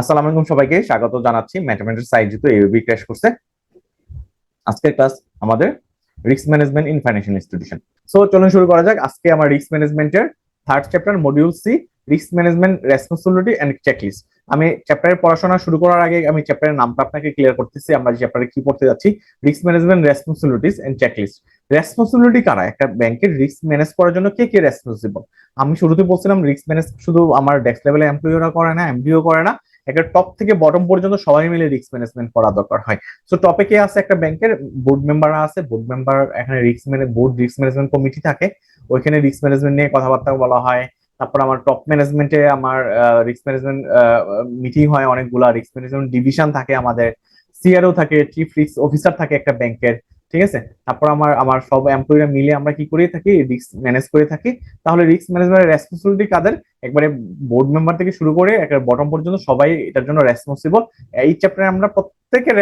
আসসালামু আলাইকুম সবাইকে, স্বাগত জানাচ্ছি ম্যাথমেটিক্স সাইড যেহেতু ক্র্যাশ করছে আজকের ক্লাস আমাদের risk management in financial institution so চলুন শুরু করা যাক। আজকে আমার রিস্ক ম্যানেজমেন্টের third chapter module C risk management responsibility and checklist আমি চ্যাপ্টারের পড়াশোনা শুরু করার আগে আমি চ্যাপ্টারের নামটা আপনাকে ক্লিয়ার করতেছি, আমরা চ্যাপ্টারে কি পড়তে যাচ্ছি risk management responsibilities and checklist responsibility কারা? একটা ব্যাংকের রিস্ক ম্যানেজ করার জন্য কে কে রেসপন্সিবল আমি শুরুতে বলছিলাম রিস্ক ম্যানেজ শুধু আমার ডেস্ক লেভেলে এমপ্লয়িরা করে না এমডিও করে না। একটা টপ থেকে বটম পর্যন্ত সবাই মিলে রিস্ক ম্যানেজমেন্ট করা দরকার হয়। সো টপে কে আছে? একটা ব্যাংকের বোর্ড মেম্বার আছে। বোর্ড মেম্বার এখানে risk manage board risk management committee থাকে। ওইখানে রিস্ক ম্যানেজমেন্ট নিয়ে কথাবার্তা বলা হয়। তারপর আমার টপ ম্যানেজমেন্টে আমার রিস্ক ম্যানেজমেন্ট মিটিং হয়। অনেকগুলা রিস্ক ম্যানেজমেন্ট ডিভিশন থাকে আমাদের। সিআরও থাকে চিফ রিস্ক অফিসার থাকে একটা ব্যাংকের ঠিক আছে? তারপর আমার আমার সব এমপ্লয়িরা মিলে আমরা কি করে থাকি? রিস্ক ম্যানেজ করে থাকি। তাহলে রিস্ক ম্যানেজমেন্টের রেসপন্সিবিলিটি কাদের? একবারে বোর্ড মেম্বার থেকে শুরু করে একটা বটম পর্যন্ত সবাই এটার জন্য রেসপন্সিবল এই চ্যাপ্টারে আমরা প্রত্যেকের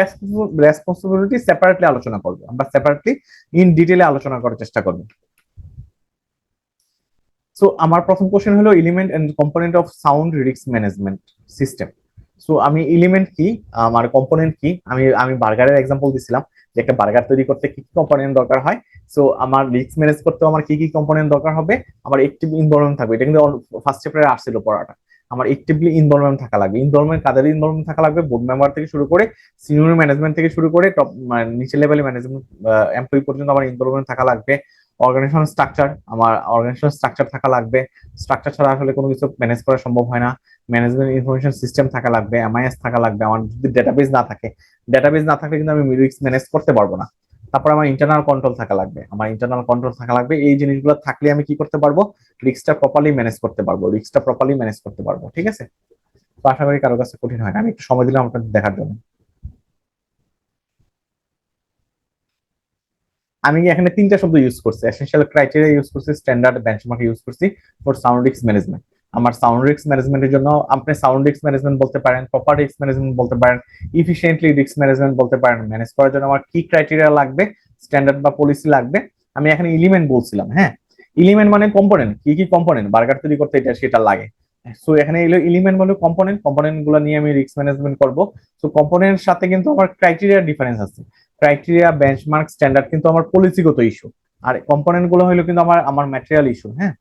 রেসপন্সিবিলিটি সেপারেটলি আলোচনা করব। আমরা সেপারেটলি ইন ডিটেলে আলোচনা করার চেষ্টা করব। সো আমার প্রথম কোশ্চেন হলো element and component of sound risk management system so আমি এলিমেন্ট কি? আমার কম্পোনেন্ট কি? আমি আমি বার্গারের এক্সাম্পল দিছিলাম। একটা বার্গার তৈরি করতে কি কি কম্পোনেন্ট দরকার হয়? সো আমার রিস্ক ম্যানেজ করতে আমার কি কি কম্পোনেন্ট দরকার হবে? আমার একটিভ ইনভলভমেন্ট থাকবে। এটা কিন্তু ফার্স্ট চ্যাপ্টারে আসছিল পড়াটা। আমার একটিভলি ইনভলভমেন্ট থাকা লাগবে। ইনভলভমেন্ট কাদের ইনভলভমেন্ট থাকা লাগবে? বোর্ড মেম্বার থেকে শুরু করে সিনিয়র ম্যানেজমেন্ট থেকে শুরু করে টপ নিচে লেভেলে ম্যানেজমেন্ট এমপ্লয়ি পর্যন্ত আমার ইনভলভমেন্ট থাকা লাগবে। অর্গানাইজেশন স্ট্রাকচার আমার অর্গানাইজেশন স্ট্রাকচার থাকা লাগবে। স্ট্রাকচার ছাড়া আসলে কোনো কিছু ম্যানেজ করা সম্ভব হয় না। ম্যানেজমেন্ট ইনফরমেশন সিস্টেম থাকা লাগবে এমআইএস থাকা লাগবে, আমার যদি ডেটাবেস না থাকে ডেটাবেস না থাকলে কিন্তু আমি রিস্ক ম্যানেজ করতে পারব না। তারপর আমার ইন্টারনাল কন্ট্রোল থাকা লাগবে, আমার ইন্টারনাল কন্ট্রোল থাকা লাগবে, এই জিনিসগুলো থাকলে আমি কি করতে পারব? রিস্কটা প্রপারলি ম্যানেজ করতে পারব রিস্কটা প্রপারলি ম্যানেজ করতে পারব, ঠিক আছে? তো আশা করি কারও কাছে কঠিন হয় না, আমি একটু সময় দিলাম আপনাদের দেখার জন্য। আমি এখানে তিনটা শব্দ ইউজ করছি? এসেনশিয়াল ক্রাইটেরিয়া ইউজ করছি স্ট্যান্ডার্ড বেঞ্চমার্ক ইউজ করছি ফর সাউন্ড রিস্ক ম্যানেজমেন্ট আমার সাউন্ড রিস্ক ম্যানেজমেন্টের জন্য আপনি সাউন্ড রিস্ক ম্যানেজমেন্ট বলতে পারেন প্রপার রিস্ক ম্যানেজমেন্ট বলতে পারেন ইফিসিয়েন্টলি রিস্ক ম্যানেজমেন্ট বলতে পারেন ম্যানেজ করার জন্য আমার কি ক্রাইটেরিয়া লাগবে স্ট্যান্ডার্ড বা পলিসি লাগবে। আমি এখানে এলিমেন্ট বলছিলাম হ্যাঁ? এলিমেন্ট মানে কম্পোনেন্ট কি কি কম্পোনেন্ট বার্গার তৈরি করতে এটা সেটা লাগে। সো এখানে এলিমেন্ট মানে কম্পোনেন্ট কম্পোনেন্টগুলো নিয়ে আমি রিস্ক ম্যানেজমেন্ট করব। সো কম্পোনেন্টের সাথে কিন্তু আমার ক্রাইটেরিয়া ডিফারেন্স আছে। ক্রাইটেরিয়া বেঞ্চমার্ক স্ট্যান্ডার্ড কিন্তু আমার পলিসিগত ইস্যু আর কম্পোনেন্টগুলো হলো কিন্তু আমার আমার ম্যাটেরিয়াল ইস্যু হ্যাঁ?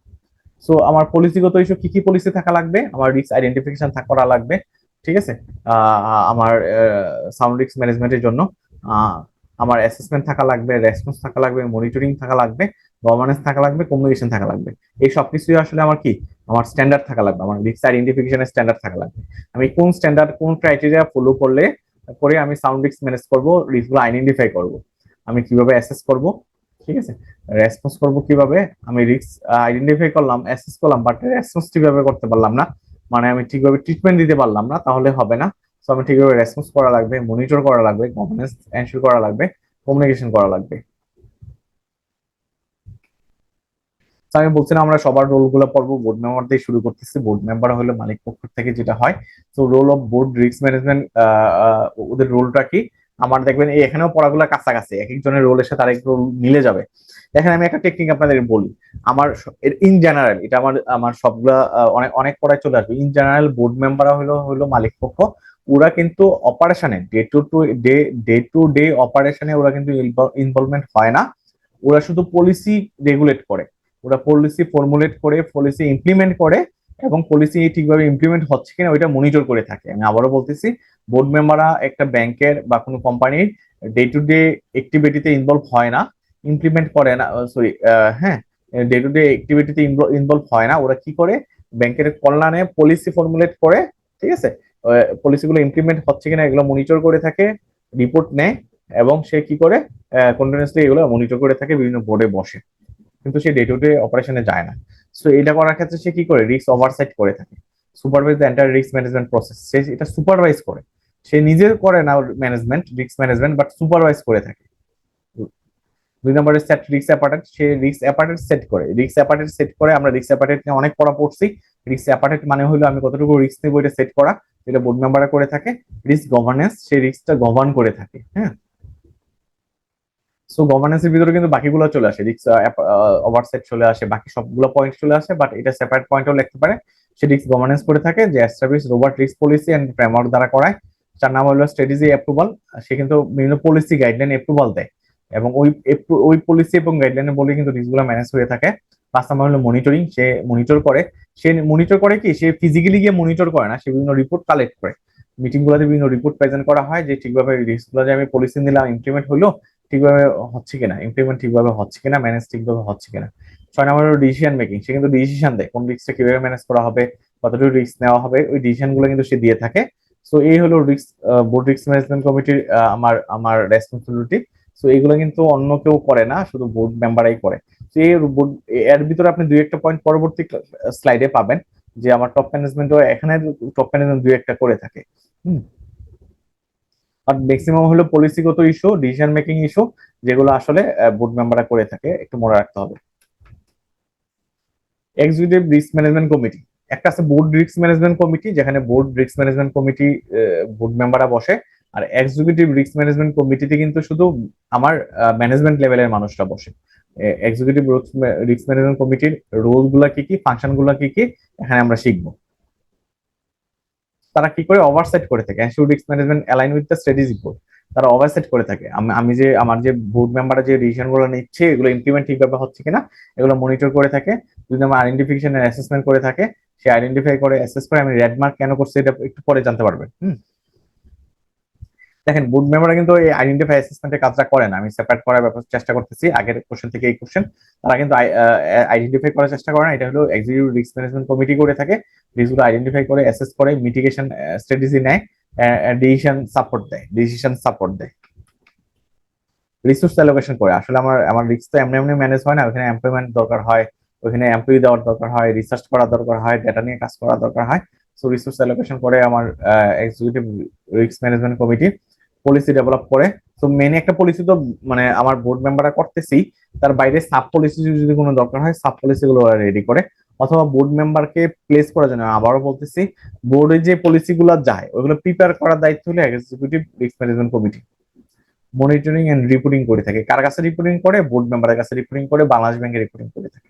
সো আমার পলিসিগত ইস্যু কি কি পলিসি থাকা লাগবে? আমার রিস্ক আইডেন্টিফিকেশন করা লাগবে। ঠিক আছে? আমার সাউন্ড রিস্ক ম্যানেজমেন্টের জন্য। আমার অ্যাসেসমেন্ট থাকা লাগবে রেসপন্স থাকা লাগবে মনিটরিং থাকা লাগবে গভর্নেন্স থাকা লাগবে কমিউনিকেশন থাকা লাগবে। এই সব কিছুই আসলে আমার কি? আমার স্ট্যান্ডার্ড থাকা লাগবে। আমার রিস্ক আইডেন্টিফিকেশনের স্ট্যান্ডার্ড থাকা লাগবে। আমি কোন স্ট্যান্ডার্ড কোন ক্রাইটেরিয়া ফলো করলে, করে আমি সাউন্ড রিস্ক ম্যানেজ করব রিস্কগুলো আইডেন্টিফাই করব। আমি কীভাবে অ্যাসেস করব? ঠিক আছে? রেসপন্স করব কীভাবে? আমি রিস্ক আইডেন্টিফাই করলাম অ্যাসেস করলাম বাট রেসপন্স ঠিকভাবে করতে পারলাম না। মানে আমি ঠিকভাবে ট্রিটমেন্ট দিতে পারলাম না, তাহলে হবে না। সো আমি ঠিকভাবে রেসপন্স করা লাগবে মনিটর করা লাগবে গভর্নেন্স এনশিওর করা লাগবে কমিউনিকেশন করা লাগবে। আমি বলছিলাম আমরা সবার রোলগুলো পড়ব বোর্ড মেম্বার দিয়ে শুরু করতেছি। বোর্ড মেম্বার হলো মালিক পক্ষ থেকে যেটা হয়, তো role of board risk management ওদের রোলটা কি? আমার দেখবেন এখানেও পড়াগুলো কাছাকাছি, এক একজনের রোলের সাথে আরেক রোল মিলে যাবে। এখানে আমি একটা টেকনিক আপনাদের বলি। আমার ইন জেনারেল এটা আমার আমার সবগুলা অনেক অনেক পড়ায় চলে আসবে। ইন জেনারেল বোর্ড মেম্বার হলো হলো মালিক পক্ষ ওরা কিন্তু অপারেশনে day to to day day to day অপারেশনে ওরা কিন্তু ইনভলভমেন্ট হয় না। ওরা শুধু পলিসি রেগুলেট করে। ওরা পলিসি ফর্মুলেট করে পলিসি ইমপ্লিমেন্ট করে। এবং পলিসি ঠিকভাবে ইমপ্লিমেন্ট হচ্ছে কিনা ওইটা মনিটর করে থাকে। আমি আবারও বলতেছি বোর্ড মেম্বাররা একটা ব্যাংকের বা কোনো কোম্পানির ডে টু ডে অ্যাক্টিভিটিতে ইনভলভ হয় না ইমপ্লিমেন্ট করে না সরি হ্যাঁ ডে টু ডে অ্যাক্টিভিটিতে ইনভলভ হয় না। ওরা কি করে? ব্যাংকের কল্যাণে পলিসি ফর্মুলেট করে, ঠিক আছে? পলিসিগুলো ইমপ্লিমেন্ট হচ্ছে কিনা এগুলো মনিটর করে থাকে রিপোর্ট নেয় এবং সে কি করে? কন্টিনিউসলি এগুলো মনিটর করে থাকে, বিভিন্ন বোর্ডে বসে। কিন্তু সে ডে টু ডে অপারেশনে যায় না। সো এটা করার ক্ষেত্রে সে কি করে? রিস্ক ওভারসাইট করে থাকে। Supervise entire risk management process সে এটা সুপারভাইজ করে। সে নিজে করে না management risk management but supervise করে থাকে। দুই নম্বরে সেট রিস্ক অ্যাপার্টেট সে রিস্ক অ্যাপার্টেট সেট করে। রিস্ক অ্যাপার্টেট সেট করে, আমরা রিস্ক অ্যাপার্টেট নিয়ে অনেক পড়া পড়ছি। রিস্ক অ্যাপার্টেট মানে হলো আমি কতটুকু রিস্ক নেব এটা সেট করা এটা বোর্ড মেম্বাররা করে থাকে। রিস্ক গভর্নেন্স সে রিস্কটা গভর্ন করে থাকে। হ্যাঁ? সো গভর্নেন্সের ভিতরে কিন্তু বাকিগুলো চলে আসে। রিক্স ওভারসেট চলে আসে, বাকি সবগুলো পয়েন্ট চলে আসে বাট এটা সেপারেট পয়েন্টও লিখতে পারে। সে রিস্ক গভর্নেন্স করে থাকে, যে establish robust risk policy and framework দ্বারা করায়। চার নাম হলো স্ট্র্যাটেজি অ্যাপ্রুভাল সে কিন্তু বিভিন্ন পলিসি গাইডলাইন অ্যাপ্রুভাল দেয়। এবং ওই ওই পলিসি এবং গাইডলাইনে বলে কিন্তু রিস্কগুলো ম্যানেজ হয়ে থাকে। পাঁচ নাম্বার হলো মনিটরিং সে মনিটর করে। সে মনিটর করে কি? সে ফিজিক্যালি গিয়ে মনিটর করে না, সে বিভিন্ন রিপোর্ট কালেক্ট করে। মিটিং গুলোতে বিভিন্ন রিপোর্ট প্রেজেন্ট করা হয়, যে ঠিকভাবে রিস্কগুলো যে আমি পলিসি নিলাম ইমপ্লিমেন্ট হলো ঠিকভাবে হচ্ছে কিনা ইমপ্লিমেন্ট ঠিকভাবে হচ্ছে কিনা ম্যানেজ ঠিকভাবে হচ্ছে কিনা। ছয় নম্বর ডিসিশন মেকিং সে কিন্তু ডিসিশন দেয় কোন রিস্কটা কীভাবে ম্যানেজ করা হবে, কতটুকু রিস্ক নেওয়া হবে, ওই ডিসিশনগুলো কিন্তু সে দিয়ে থাকে। সো এই হলো রিস্ক বোর্ড রিস্ক ম্যানেজমেন্ট কমিটির আমার আমার রেসপন্সিবিলিটি সো এগুলো কিন্তু অন্য কেউ করে না, শুধু বোর্ড মেম্বারই করে। তো এই board- এর ভিতরে আপনি দুই একটা পয়েন্ট পরবর্তী স্লাইডে পাবেন যে আমার টপ ম্যানেজমেন্টও এখানে টপ ম্যানেজমেন্ট দুই একটা করে থাকে। হুম? আর ম্যাক্সিমাম হলো পলিসিগত ইস্যু ডিসিশন মেকিং ইস্যু যেগুলো আসলে বোর্ড মেম্বাররা করে থাকে, একটু মনে রাখতে হবে। এক্সিকিউটিভ রিস্ক ম্যানেজমেন্ট কমিটি একটা আছে বোর্ড রিস্ক ম্যানেজমেন্ট কমিটি যেখানে board risk management committee board মেম্বাররা বসে। আর এক্সিকিউটিভ রিস্ক ম্যানেজমেন্ট কমিটিতে কিন্তু শুধু আমার ম্যানেজমেন্ট লেভেলের মানুষরা বসে। এক্সিকিউটিভ রিস্ক ম্যানেজমেন্ট কমিটির রোলগুলা কি কি ফাংশনগুলা কি কি, এখানে আমরা শিখব। তারা কি করে ওভারসেট করে থাকে? Assured risk management align with the strategy board তারা ওভারসেট করে থাকে। আমি যে, আমার যে বোর্ড মেম্বাররা যে ডিসিশনগুলো নিচ্ছে, এগুলো ইমপ্লিমেন্ট ঠিকভাবে হচ্ছে কিনা, এগুলো মনিটর করে থাকে। যদি আমার আইডেন্টিফিকেশন এর অ্যাসেসমেন্ট করে থাকে, সে আইডেন্টিফাই করে অ্যাসেস করে আমি রেড মার্ক কেন করছি, এটা একটু পরে জানতে পারবে হুম? দেখেন বোর্ড মেম্বাররা কিন্তু এই আইডেন্টিফাই অ্যাসেসমেন্টের কাজটা করে না। আমি সেপারেট করার ব্যাপার চেষ্টা করতেছি। আগের কোশ্চেন থেকে এই কোশ্চেন তারা কিন্তু আইডেন্টিফাই করার চেষ্টা করে না। এটা হলো এক্সিকিউটিভ রিস্ক ম্যানেজমেন্ট কমিটি করে থাকে। রিস্কগুলো আইডেন্টিফাই করে অ্যাসেস করে মিটিগেশন স্ট্র্যাটেজি নেয় ডিসিশন সাপোর্ট দেয় ডিসিশন সাপোর্ট দেয়। রিসোর্স অ্যালোকেশন করে। আসলে আমার আমার রিস্ক তো এমনি এমনি ম্যানেজ হয় না। ওখানে এমপ্লয়মেন্ট দরকার হয়, ওখানে এমপ্লয়ি দেওয়ার দরকার হয় রিসার্চ করা দরকার হয় ডেটা নিয়ে কাজ করা দরকার হয়। সো রিসোর্স অ্যালোকেশন করে আমার executive risk management committee policy develop করে। তো মেন একটা পলিসি তো মানে আমার বোর্ড মেম্বাররা করতেছি। তার বাইরে সাব পলিসি যদি কোনো দরকার হয় সাব পলিসি গুলো ওরা রেডি করে। অথবা বোর্ড মেম্বারকে প্লেস করার জন্য, আবারও বলতেছি বোর্ডে যে পলিসি গুলো যায় ওগুলো প্রিপেয়ার করার দায়িত্ব হলো executive risk management committee monitoring and reporting করে থাকে। কার কাছে রিপোর্টিং করে? বোর্ড মেম্বারের কাছে রিপোর্টিং করে, বাংলাদেশ ব্যাংকে রিপোর্টিং করে থাকে।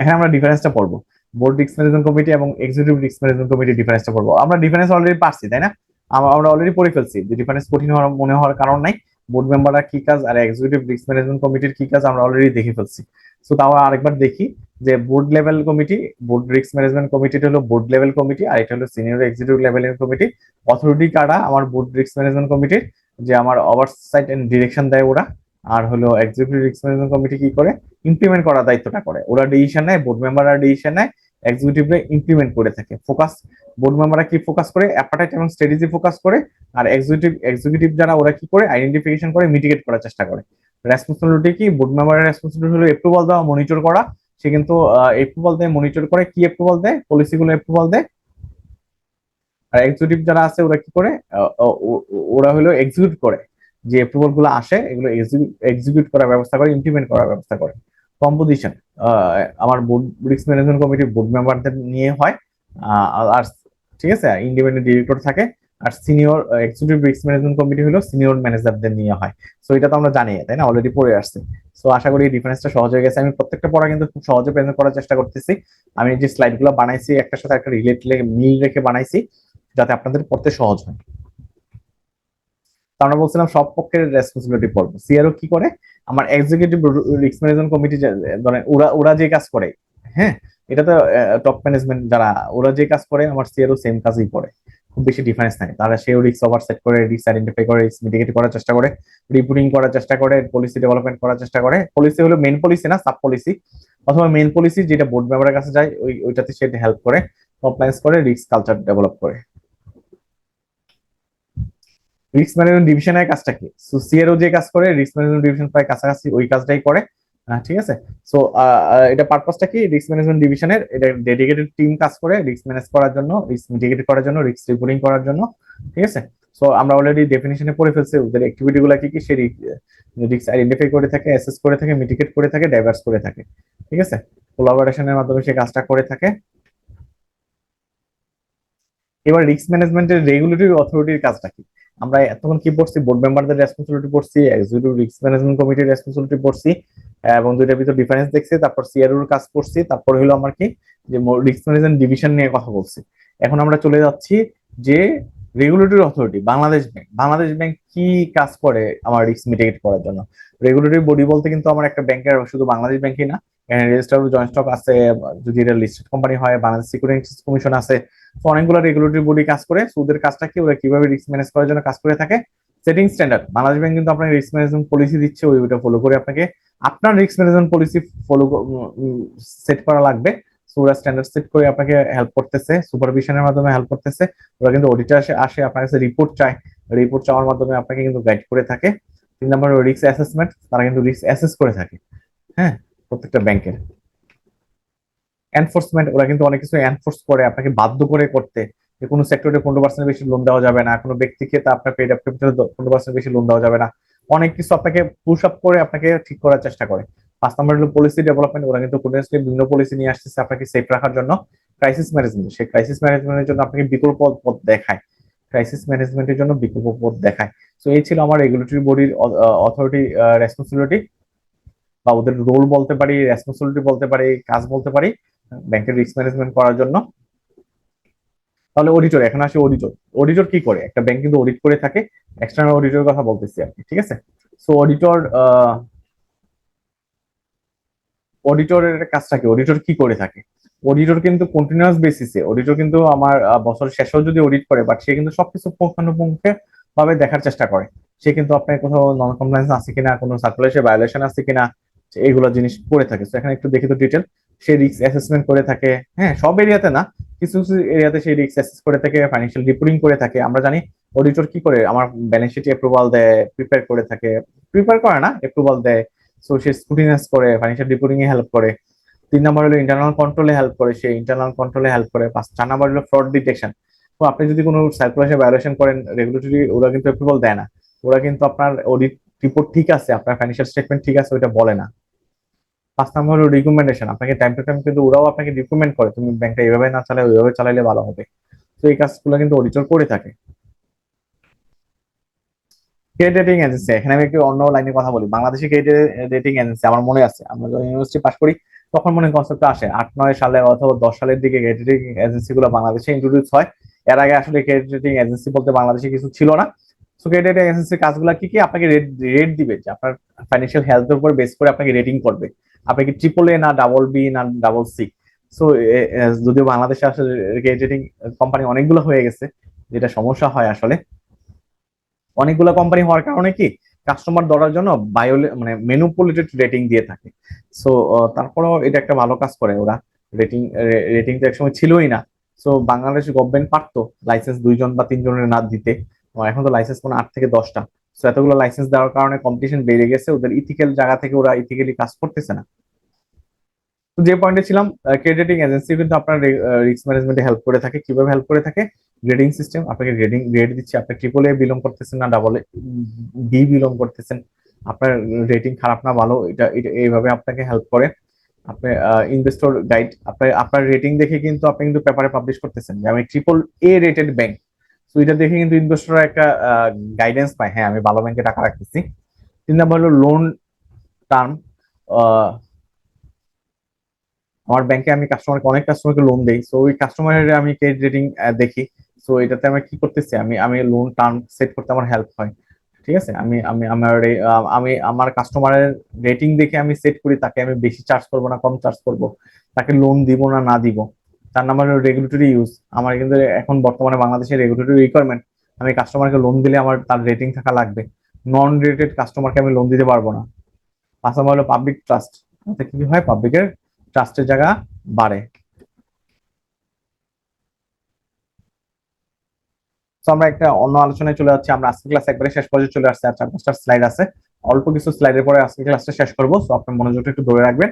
এখানে আমরা ডিফারেন্সটা পড়ব। বোর্ড রিস্ক ম্যানেজমেন্ট কমিটি এবং এক্সিকিউটিভ রিস্ক ম্যানেজমেন্ট কমিটি ডিফারেন্সটা পড়ব। আমরা ডিফারেন্স অলরেডি পারছি, তাই না? আমরা অলরেডি পড়ে ফেলছি। যে ডিফারেন্স কঠিন হওয়ার মনে হওয়ার কারণ নাই। বোর্ড মেম্বাররা কি কাজ আর এক্সিকিউটিভ রিস্ক ম্যানেজমেন্ট কমিটির কি কাজ আমরা অলরেডি দেখে ফেলছি। সো তাও আরেকবার দেখি যে board level committee board risk management কমিটিটা হলো বোর্ড লেভেল কমিটি আর এটা হলো সিনিয়র এক্সিকিউটিভ লেভেলের কমিটি অথরিটি কারা? আমার বোর্ড রিস্ক ম্যানেজমেন্ট কমিটির যে আমার ওভারসাইট এন্ড ডিরেকশন দেয় ওরা। আর হলো এক্সিকিউটিভ রিস্ক ম্যানেজমেন্ট কমিটি কি করে? ইমপ্লিমেন্ট করার দায়িত্বটা করে। ওরা ডিসিশন নেয় বোর্ড মেম্বাররা ডিসিশন নেয়। এক্সিকিউটিভরা ইমপ্লিমেন্ট করে থাকে। ফোকাস বোর্ড মেম্বাররা কি ফোকাস করে? অ্যাপাটাইট এবং স্ট্র্যাটেজি ফোকাস করে। আর এক্সিকিউটিভ এক্সিকিউটিভ যারা, ওরা কি করে? আইডেন্টিফিকেশন করে মিটিগেট করার চেষ্টা করে। রেসপন্সিবিলিটি কি? বোর্ড মেম্বারের রেসপন্সিবিলিটি হলো এপ্রুভাল দেওয়া মনিটর করা। সে কিন্তু এপ্রুভাল দেয় মনিটর করে। কি এপ্রুভাল দেয়? পলিসিগুলো এপ্রুভাল দেয়। আর এক্সিকিউটিভ যারা আছে, ওরা কি করে? ওরা হলো এক্সিকিউট করে। যে এপ্রুভালগুলো আসে, এগুলো এক্সিকিউট করার ব্যবস্থা করে ইমপ্লিমেন্ট করার ব্যবস্থা করে। কম্পোজিশন আমার বোর্ড রিস্ক ম্যানেজমেন্ট কমিটির বোর্ড মেম্বারদের নিয়ে হয়। আর ঠিক আছে ইন্ডিপেন্ডেন্ট ডিরেক্টর থাকে। আর senior executive risk management committee হলো সিনিয়র ম্যানেজারদের নিয়ে হয়। সো এটা তো আমরা জানি, তাই না? অলরেডি পড়ে আসছে। সো আশা করি ডিফারেন্সটা সহজ হয়ে গেছে। আমি প্রত্যেকটা পড়া কিন্তু খুব সহজে প্রেজেন্ট করার চেষ্টা করতেছি। আমি যে স্লাইডগুলো বানাইছি, একটার সাথে একটা রিলেট মিল রেখে বানাইছি, যাতে আপনাদের পড়তে সহজ হয়। তো আমরা বলছিলাম সব পক্ষের রেসপন্সিবিলিটি পড়ব। সিআরও কি করে? আমার এক্সিকিউটিভ রিস্ক ম্যানেজমেন্ট কমিটি ধরেন, ওরা ওরা যে কাজ করে হ্যাঁ? এটা তো টপ ম্যানেজমেন্ট যারা, ওরা যে কাজ করে, আমার সিআরও সেম কাজই করে। খুব বেশি ডিফারেন্স নাই। তারা সেও রিস্ক ওভারসেট করে রিস্ক আইডেন্টিফাই করে রিস্ক মিটিগেট করার চেষ্টা করে রিপোর্টিং করার চেষ্টা করে পলিসি ডেভেলপমেন্ট করার চেষ্টা করে। পলিসি হলো মেইন পলিসি না সাব পলিসি অথবা মেইন পলিসি যেটা বোর্ড মেম্বারের কাছে যায়, ওই, ওইটাতে সে হেল্প করে কমপ্লায়েন্স করে রিস্ক কালচার ডেভেলপ করে। রিস্ক ম্যানেজমেন্ট ডিভিশনের কাজটা কি? সো সিআরও যে কাজ করে রিস্ক ম্যানেজমেন্ট ডিভিশন প্রায় কাছাকাছি ওই কাজটাই করে ঠিক আছে? সো এটা পারপাসটা কি? রিস্ক ম্যানেজমেন্ট ডিভিশনের এটা ডেডিকেটেড টিম কাজ করে রিস্ক ম্যানেজ করার জন্য রিস্ক মিটিগেট করার জন্য রিস্ক রিপোর্টিং করার জন্য, ঠিক আছে? সো আমরা অলরেডি ডেফিনেশনে পড়ে ফেলছি, ওদের অ্যাক্টিভিটি গুলো কি কি? সে রিস্ক আইডেন্টিফাই করে থাকে অ্যাসেস করে থাকে মিটিগেট করে থাকে ডাইভার্স করে থাকে, ঠিক আছে? কোলাবোরেশনের মাধ্যমে সে কাজটা করে থাকে। এবার রিস্ক ম্যানেজমেন্টের রেগুলেটরি অথরিটির কাজটা কি? আমরা এতক্ষণ কি পড়ছি? বোর্ড মেম্বারদের রেসপন্সিবিলিটি পড়ছি এক্সিকিউটিভ রিস্ক ম্যানেজমেন্ট কমিটির রেসপন্সিবিলিটি পড়ছি, এবং দুইটার ভিতর ডিফারেন্স দেখছি, তারপর সিআরওর কাজ করছি, তারপর হলো আমার কি? যে রিস্ক ম্যানেজমেন্ট ডিভিশন নিয়ে কথা বলছি। এখন আমরা চলে যাচ্ছি যে regulatory authority Bangladesh Bank Bangladesh Bank কি কাজ করে আমার রিস্ক মিটিগেট করার জন্য? রেগুলেটরি বডি বলতে কিন্তু আমার একটা ব্যাংকের শুধু বাংলাদেশ ব্যাংকই না রেজিস্টার জয়েন্ট স্টক আছে, যদি এটা লিস্টেড কোম্পানি হয় বাংলাদেশ সিকিউরিটি কমিশন আছে। অনেকগুলো রেগুলেটরি বডি কাজ করে। ওদের কাজটা কি? ওরা কীভাবে রিস্ক ম্যানেজ করার জন্য কাজ করে থাকে? সেটিং স্ট্যান্ডার্ড বাংলাদেশ ব্যাংক কিন্তু আপনাকে রিস্ক ম্যানেজমেন্ট পলিসি দিচ্ছে, ওই ওইটা ফলো করে আপনাকে আপনার risk management policy follow set করা লাগবে। ওরা স্ট্যান্ডার্ড সেট করে আপনাকে হেল্প করতেছে সুপারভিশনের মাধ্যমে হেল্প করতেছে। ওরা কিন্তু অডিটার আসে আপনার কাছে রিপোর্ট চায়। রিপোর্ট চাওয়ার মাধ্যমে আপনাকে কিন্তু গাইড করে থাকে। তিন নম্বর রিস্ক অ্যাসেসমেন্ট তারা কিন্তু রিস্ক অ্যাসেস করে থাকে। হ্যাঁ? প্রত্যেকটা ব্যাংকের। এনফোর্সমেন্ট ওরা কিন্তু অনেক কিছু এনফোর্স করে, আপনাকে বাধ্য করে করতে। যে কোনো সেক্টরে পনেরো পার্সেন্ট বেশি লোন দেওয়া যাবে না, কোনো ব্যক্তিকে তা আপনার পেড ক্যাপিটাল পনেরো পার্সেন্ট বেশি লোন দেওয়া যাবে না। অনেক কিছু আপনাকে পুশ আপ করে আপনাকে ঠিক করার চেষ্টা করে। পাঁচ নম্বর হলো পলিসি ডেভেলপমেন্ট ওরা কিন্তু কন্টিনিউসলি বিভিন্ন পলিসি নিয়ে আসতেছে আপনাকে সেফ রাখার জন্য। ক্রাইসিস ম্যানেজমেন্ট সেই ক্রাইসিস ম্যানেজমেন্টের জন্য আপনাকে বিকল্প পথ দেখায়। ক্রাইসিস ম্যানেজমেন্টের জন্য বিকল্প পথ দেখায়। তো এই ছিল আমার রেগুলেটরি বডির অথরিটি রেসপন্সিবিলিটি বা ওদের রোল বলতে পারি রেসপন্সিবিলিটি বলতে পারি কাজ বলতে পারি ব্যাংকের রিস্ক ম্যানেজমেন্ট করার জন্য। তাহলে অডিটর এখন আসে অডিটর অডিটর কি করে? একটা ব্যাংক কিন্তু অডিট করে থাকে। এক্সটার্নাল অডিটর কথা বলতেছি আপনি ঠিক আছে? সো অডিটর অডিটরের কাজটা কি? অডিটর কি করে থাকে? অডিটর কিন্তু কন্টিনিউয়াস বেসিসে অডিটর কিন্তু আমার আহ, বছরের শেষেও যদি অডিট করে বাট সে কিন্তু সবকিছু পুঙ্খানুপুঙ্খে ভাবে দেখার চেষ্টা করে। সে কিন্তু আপনার কোথাও নন কমপ্লায়েন্স আছে কিনা কোনো সার্কুলেশন ভায়োলেশন আছে কিনা এইগুলো জিনিস করে থাকে। এখানে একটু দেখি তো ডিটেল সে রিস্ক অ্যাসেসমেন্ট করে থাকে। হ্যাঁ সব এরিয়াতে না, কিছু কিছু এরিয়াতে সেই রিস্ক অ্যাসেস করে থাকে ফাইন্যান্সিয়াল রিপোর্টিং করে থাকে। আমরা জানি অডিটর কি করে, আমার ব্যালেন্স শিট অ্যাপ্রুভাল দেয় প্রিপেয়ার করে থাকে। প্রিপেয়ার করে না অ্যাপ্রুভাল দেয়। সো সে স্কুটিনাইজ করে ফাইন্যান্সিয়াল রিপোর্টিং এ হেল্প করে। তিন নম্বর হলো ইন্টারনাল কন্ট্রোলে হেল্প করে, সে ইন্টারনাল কন্ট্রোলে হেল্প করে। পাঁচ, চার নম্বর হলো ফ্রড ডিটেকশন তো আপনি যদি কোনো সার্কুলেশন ভায়োলেশন করেন রেগুলেটরি ওরা কিন্তু অ্যাপ্রুভাল দেয় না। ওরা কিন্তু আপনার অডিট রিপোর্ট ঠিক আছে, আপনার ফাইন্যান্সিয়াল স্টেটমেন্ট ঠিক আছে, ওইটা বলে না। পাঁচ নম্বর হলো রিকমেন্ডেশন আপনাকে টাইম টু টাইম কিন্তু ওরাও আপনাকে রিকমেন্ড করে, তুমি ব্যাংকটা এভাবে না চালালে ওইভাবে চালাইলে ভালো হবে। তো এই কাজগুলো কিন্তু অডিটর করে থাকে। ক্রেডিট রেটিং এজেন্সি এখানে আমি একটু অন্য লাইনে কথা বলি। বাংলাদেশি ক্রেডিট রেটিং এজেন্সি আমার মনে আছে, আমরা যখন ইউনিভার্সিটি পাস করি, তখন মনে কনসেপ্ট আসে, আট, নয় সালে অথবা দশ সালের দিকে ক্রেডিট রেটিং এজেন্সি গুলো বাংলাদেশে ইন্ট্রোডিউস হয়। এর আগে আসলে ক্রেডিট রেটিং এজেন্সি বলতে বাংলাদেশে কিছু ছিল না। সো ক্রেডিট রেটিং এজেন্সির কাজগুলো কি কি? আপনাকে রেট রেট দিবে যে আপনার ফাইন্যান্সিয়াল হেলথের উপর বেস করে আপনাকে রেটিং করবে। আপনি কি ট্রিপল এ না ডাবল বি না ডাবল সি সো যদিও বাংলাদেশে আসলে কোম্পানি অনেকগুলো হয়ে গেছে, যেটা সমস্যা হয় আসলে। অনেকগুলো কোম্পানি হওয়ার কারণে কি কাস্টমার ধরার জন্য বায়োলে মানে মেনুপুলেটেড রেটিং দিয়ে থাকে। সো তারপরেও এটা একটা ভালো কাজ করে ওরা। রেটিং রেটিং তো একসময় ছিলই না। সো বাংলাদেশ গভর্নমেন্ট পারতো লাইসেন্স দুইজন বা তিনজনের না দিতে। এখন তো লাইসেন্স কোনো আট থেকে দশটা। সো এতগুলো লাইসেন্স দেওয়ার কারণে কম্পিটিশন বেড়ে গেছে। ওদের ইথিক্যাল জায়গা থেকে ওরা ইথিক্যালি কাজ করতেছে না। তো যে পয়েন্টে ছিলাম ক্রেডিটিং এজেন্সি কিন্তু আপনার রিস্ক ম্যানেজমেন্টে হেল্প করে থাকে। কীভাবে হেল্প করে থাকে? গ্রেডিং সিস্টেম আপনাকে গ্রেডিং গ্রেড দিচ্ছে। আপনি ট্রিপল এ বিলং করতেছেন না ডাবল এ বি বিলং করতেছেন। আপনার রেটিং খারাপ না, ভালো, এটা এইভাবে আপনাকে হেল্প করে। আপনি ইনভেস্টর গাইড আপনার আপনার রেটিং দেখে কিন্তু আপনি কিন্তু পেপারে পাবলিশ করতেছেন যে আমি ট্রিপল এ রেটেড ব্যাংক তো এটা দেখে কিন্তু ইনভেস্টররা একটা গাইডেন্স পায়। হ্যাঁ আমি ভালো ব্যাংকে টাকা রাখতেছি। তিন নম্বর হলো লোন টার্ম আমার ব্যাংকে আমি কাস্টমারকে অনেক কাস্টমারকে লোন দেই। সো ওই কাস্টমারের আমি ক্রেডিট রেটিং দেখি। সো এটাতে আমি কি করতেছি? আমি আমি লোন টার্ম সেট করতে আমার হেল্প হয়। ঠিক আছে? আমি আমি, আমার আমি, আমার কাস্টমারের রেটিং দেখে আমি সেট করি। তাকে আমি বেশি চার্জ করব না, কম চার্জ করব। তাকে লোন দিব না না দিব। তার নাম্বার হলো রেগুলেটরি ইউজ আমার কিন্তু এখন বর্তমানে বাংলাদেশের রেগুলেটরি রিকোয়ারমেন্ট আমি কাস্টমারকে লোন দিলে আমার তার রেটিং থাকা লাগবে। নন রেটেড কাস্টমারকে আমি লোন দিতে পারব না। পাঁচ নম্বর হলো পাবলিক ট্রাস্ট কি হয়? পাবলিকের ট্রাস্টের জায়গা বাড়ে। তো আমরা একটা অন্য আলোচনায় চলে যাচ্ছি। আমরা আজকে ক্লাস একবারে শেষ পর্যায়ে চলে আসছে। আর চার পাঁচটা স্লাইড আছে। অল্প কিছু স্লাইডের পরে আজকে ক্লাসটা শেষ করব। আপনার মনোযোগটা একটু ধরে রাখবেন।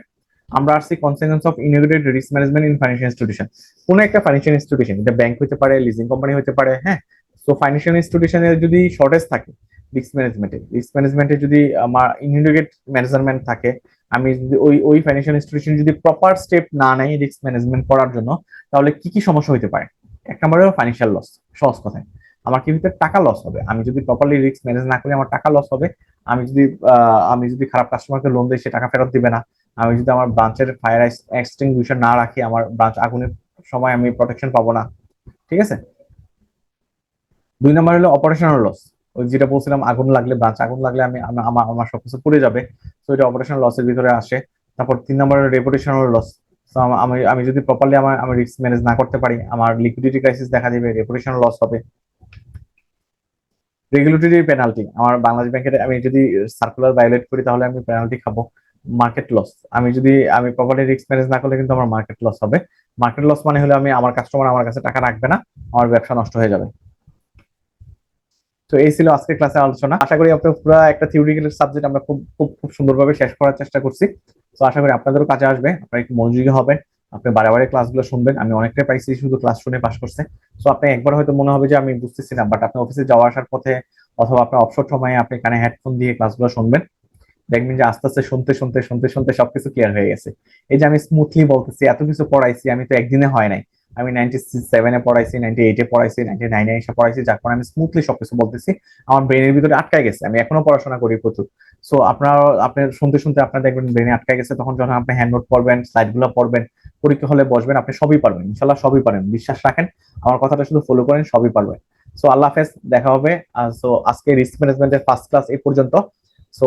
আমরা আসছি concepts of integrated risk management in financial institution কোন একটা ফাইন্যান্সিয়াল ইনস্টিটিউশন এটা ব্যাংক হতে পারে লিজিং কোম্পানি হতে পারে হ্যাঁ? সো ফাইন্যান্সিয়াল ইনস্টিটিউশনের যদি শর্টেজ থাকে রিস্ক ম্যানেজমেন্টে রিস্ক ম্যানেজমেন্টে যদি আমার ইনিগ্রেট ম্যানেজমেন্ট থাকে, আমি যদি ওই ওই ফাইন্যান্সিয়াল ইনস্টিটিউশন যদি প্রপার স্টেপ না নেয় রিস্ক ম্যানেজমেন্ট করার জন্য, তাহলে কি কি সমস্যা হতে পারে? এক নম্বর ফাইন্যান্সিয়াল লস সহজ কথায়। আমার কি ভিতরে টাকা লস হবে? আমি যদি প্রপারলি রিস্ক ম্যানেজ না করি, আমার টাকা লস হবে আমি যদি আমি যদি খারাপ কাস্টমারকে লোন দিই, সে টাকা ফেরত দিবে না। আমি যদি আমার ব্রাঞ্চের ফায়ার এক্সটিংগুইশার না রাখি, আমার ব্রাঞ্চ আগুনের সময় আমি প্রোটেকশন পাবো না। ঠিক আছে? দুই নম্বর হলো অপারেশনাল লস ওই যেটা বলছিলাম, আগুন লাগলে ব্রাঞ্চ আগুন লাগলে আমি, আমা- আমার আমার সবকিছু পড়ে যাবে। তো এটা অপারেশনাল লসের ভিতরে আসে। তারপর তিন নম্বর রেপুটেশনাল লস আমি আমি যদি প্রপারলি আমার, আমি রিস্ক ম্যানেজ না করতে পারি, আমার লিকুইডিটি ক্রাইসিস দেখা দিবে রেপুটেশনাল লস হবে। রেগুলেটরি পেনাল্টি আমার বাংলাদেশ ব্যাংকের আমি যদি সার্কুলার ভায়োলেট করি, তাহলে আমি পেনাল্টি খাব। মার্কেট লস আমি যদি, আমি প্রপারলি রিস্ক ম্যানেজ না করলে কিন্তু আমার মার্কেট লস হবে। মার্কেট লস মানে হলে আমি আমার কাস্টমার আমার কাছে টাকা রাখবে না, আমার ব্যবসা নষ্ট হয়ে যাবে। তো এই ছিল আজকের ক্লাসের আলোচনা। আশা করি আপনার পুরো একটা থিওরিক্যাল সাবজেক্ট আমরা খুব খুব খুব সুন্দরভাবে শেষ করার চেষ্টা করছি। তো আশা করি আপনাদেরও কাজে আসবে, আপনারা একটু মনোযোগী হবেন। আপনি বারে ক্লাসগুলো শুনবেন। আমি অনেকটাই পাইছি, শুধু ক্লাস শুনে পাশ করছে। তো আপনি একবার হয়তো মনে হবে যে আমি বুঝতেছি না বাট আপনি অফিসে যাওয়া আসার পথে অথবা আপনার অবসর সময়ে আপনি কানে হেডফোন দিয়ে ক্লাসগুলো শুনবেন। দেখবেন যে আস্তে আস্তে শুনতে শুনতে শুনতে শুনতে সবকিছু ক্লিয়ার হয়ে গেছে। এই যে আমি স্মুথলি বলতেছি, এত কিছু পড়াইছি, আমি তো একদিনে হয় নাই। আমি নাইনটি সেভেনে পড়াইছি নাইনটি এইটে পড়াইছি নাইনটি নাইনে এসে পড়াইছি, যার কারণে আমি স্মুথলি সবকিছু বলতেছি। আমার ব্রেনের ভিতরে আটকায় গেছে, আমি এখনও পড়াশোনা করি প্রচুর। সো আপনার, আপনি শুনতে শুনতে আপনার দেখবেন ব্রেনে আটকায় গেছে, তখন যখন আপনি হ্যান্ড নোট পড়বেন স্লাইডগুলো পড়বেন, পরীক্ষা হলে বসবেন, আপনি সবই পারবেন ইনশাল্লাহ সবই পারেন বিশ্বাস রাখেন, আমার কথাটা শুধু ফলো করেন, সবই পারবেন। সো আল্লাহ হাফেজ, দেখা হবে। সো আজকে রিস্ক ম্যানেজমেন্টের ফার্স্ট ক্লাস এই পর্যন্ত। সো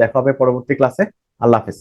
দেখা হবে পরবর্তী ক্লাসে আল্লাহ হাফেজ।